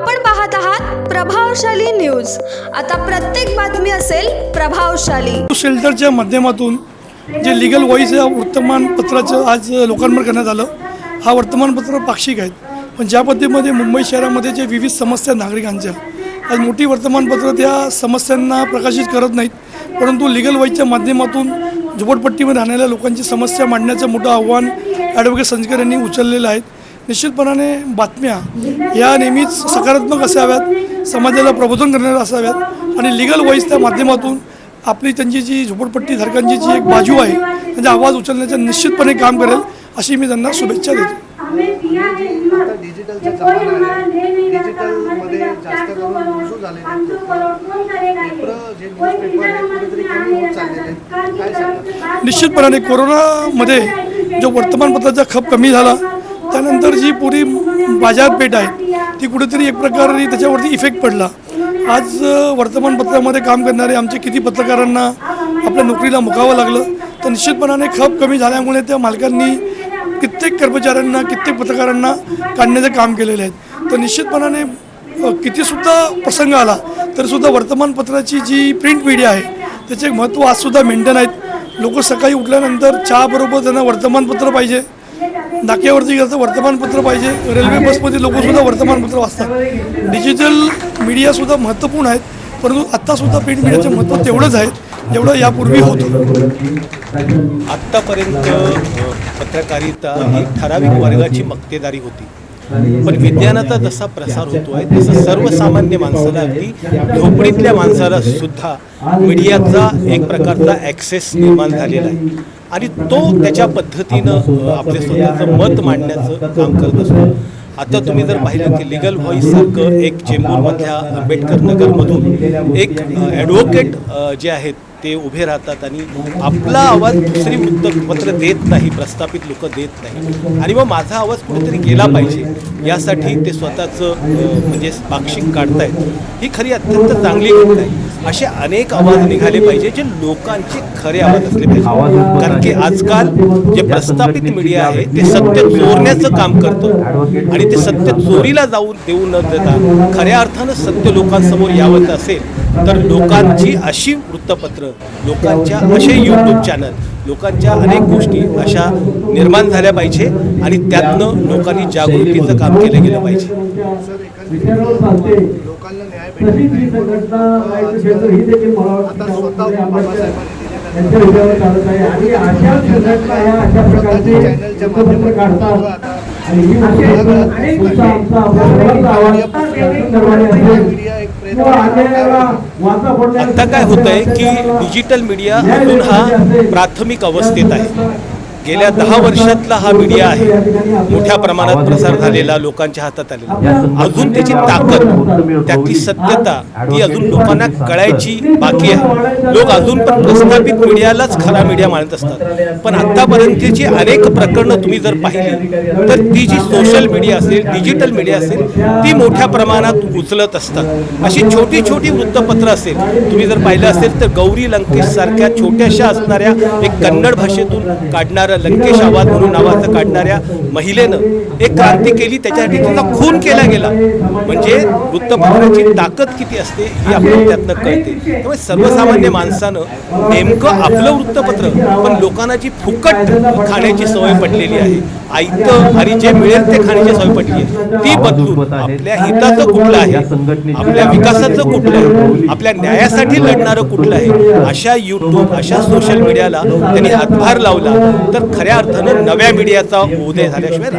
आपण पाहत आहात प्रभावशाली न्यूज. आता प्रत्येक बातमी असेल प्रभावशाली. शेल्टरच्या माध्यमातून जे लिगल वॉईस या वर्तमानपत्राचं आज लोकांवर करण्यात आलं हा वर्तमानपत्र पाक्षिक आहेत. पण ज्या पद्धतीमध्ये मुंबई शहरामध्ये जे विविध समस्या नागरिकांच्या आज मोठी वर्तमानपत्र त्या समस्यांना प्रकाशित करत नाहीत. परंतु लिगल वॉईसच्या माध्यमातून झोपडपट्टीमध्ये राहणाऱ्या लोकांची समस्या मांडण्याचं मोठं आव्हान ॲडव्होकेट संजकर यांनी उचललेलं आहे. निश्चितपणाने बातम्या या नेहमीच सकारात्मक असाव्यात समाजाला प्रबोधन करणाऱ्या असाव्यात आणि लिगल व्हॉईस त्या माध्यमातून आपली त्यांची जी झोपडपट्टी धारकांची जी एक बाजू आहे त्यांचा आवाज उचलण्याचं निश्चितपणे काम करेल अशी मी त्यांना शुभेच्छा देतो. निश्चितपणाने कोरोनामध्ये जो वर्तमानपत्राचा खप कमी झाला त्यानंतर जी पुरी बाजारपेठ आहे ती कुठेतरी एक प्रकारे त्याच्यावरती इफेक्ट पडला. आज वर्तमानपत्रामध्ये काम करणारे आमचे किती पत्रकारांना आपल्या नोकरीला मुकावं लागलं तर निश्चितपणाने खप कमी झाल्यामुळे त्या मालकांनी कित्येक कर्मचाऱ्यांना कित्येक पत्रकारांना काढण्याचं काम केलेलं आहे. तर निश्चितपणाने कितीसुद्धा प्रसंग आला तरीसुद्धा वर्तमानपत्राची जी प्रिंट मीडिया आहे त्याचे महत्त्व आजसुद्धा मेंटेन आहेत. लोक सकाळी उठल्यानंतर चहाबरोबर त्यांना वर्तमानपत्र पाहिजे नाक्यावरती गेलं तर वर्तमानपत्र पाहिजे. रेल्वे बसमध्ये लोकसुद्धा वर्तमानपत्र वाचतात. डिजिटल मीडियासुद्धा महत्त्वपूर्ण आहेत परंतु आत्तासुद्धा प्रिंट मीडियाचं महत्त्व तेवढंच आहे जेवढं यापूर्वी होतं. आत्तापर्यंत पत्रकारिता ही ठराविक वर्गाची मक्तेदारी होती. पण विज्ञानाचा जसा प्रसार होतो आहे तसं सर्वसामान्य माणसाला अगदी झोपडीतल्या माणसाला सुद्धा मीडियाचा एक प्रकारचा ॲक्सेस निर्माण झालेला आहे. आणि तो त्याच्या पद्धतीनं अ, आपल्या स्वतःचं मत मांडण्याचं काम करत असतो. आता तुम्ही जर पाहिलं की लिगल व्हॉईस सारखं एक चेंबूरमधल्या आंबेडकर नगरमधून एक ॲडव्होकेट जे आहेत ते उभे राहतात आणि आपला आवाज दुसरी वृत्तपत्र देत नाही प्रस्थापित लोक देत नाही. आणि मग माझा आवाज कुठेतरी गेला पाहिजे यासाठी ते स्वतःचं म्हणजे पाक्षिक काढतायत. ही खरी अत्यंत चांगली गोष्ट आहे. असे अनेक आवाज निघाले पाहिजे जे लोकांचे खरे आवाज असले पाहिजे. कारण की आजकाल जे प्रस्थापित मीडिया आहे ते सत्य चोरण्याचं काम करतं. आणि ते सत्य चोरीला जाऊन देऊ न देता खऱ्या अर्थानं सत्य लोकांसमोर यावं असेल तर लोकांची अशी वृत्तपत्र लोकांच्या असे यूट्यूब चॅनल लोकांच्या अनेक गोष्टी अशा निर्माण झाल्या पाहिजे आणि त्यातनं लोकांनी जागृतीचं काम केलं गेलं पाहिजे. लोकांना न्याय अ, आज आता प्रयत्न आता काय होत आहे की डिजिटल मीडिया अजून हा प्राथमिक अवस्थेत आहे. गेल्या दहा वर्षातला हा मीडिया आहे. मोठ्या प्रमाणात प्रसार झालेला लोकांच्या हातात आलेला. अजून त्याची ताकद त्यातली सत्यता ती अजून लोकांना कळायची बाकी आहे. लोक अजून पण प्रस्थापित मीडियालाच खरा मीडिया मानत असतात. पण आतापर्यंतची अनेक प्रकरणं तुम्ही जर पाहिली तर ती जी सोशल मीडिया असेल डिजिटल मीडिया असेल ती मोठ्या प्रमाणात उचलत असतात. अशी छोटी छोटी वृत्तपत्र असेल तुम्ही जर पाहिलं असेल तर गौरी लंकेश सारख्या छोट्याशा असणाऱ्या एक कन्नड भाषेतून काढणारं लंकेश आवाज म्हणून नावाचं काढणाऱ्या महिलेनं एक क्रांती केली त्याच्यासाठी तिचा खून केला गेला. म्हणजे वृत्तपत्राची ताकद किती असते ही आपल्याला त्यातनं कळते. त्यामुळे सर्वसामान्य माणसानं नेमकं आपलं वृत्तपत्र पण लोकांना जी फुकट खाण्याची सवय पडलेली आहे आयतं आणि जे मिळेल ते खाण्याची सवय पडली आहे ती बदलून आपल्या हिताचं कुठलं आहे आपल्या विकासाचं कुठलं आहे आपल्या न्यायासाठी लढणारं कुठलं आहे अशा यूट्यूब अशा सोशल मीडियाला त्यांनी हातभार लावला. तर खऱ्या अर्थानं नव्या मीडियाचा उदय झाल्याशिवाय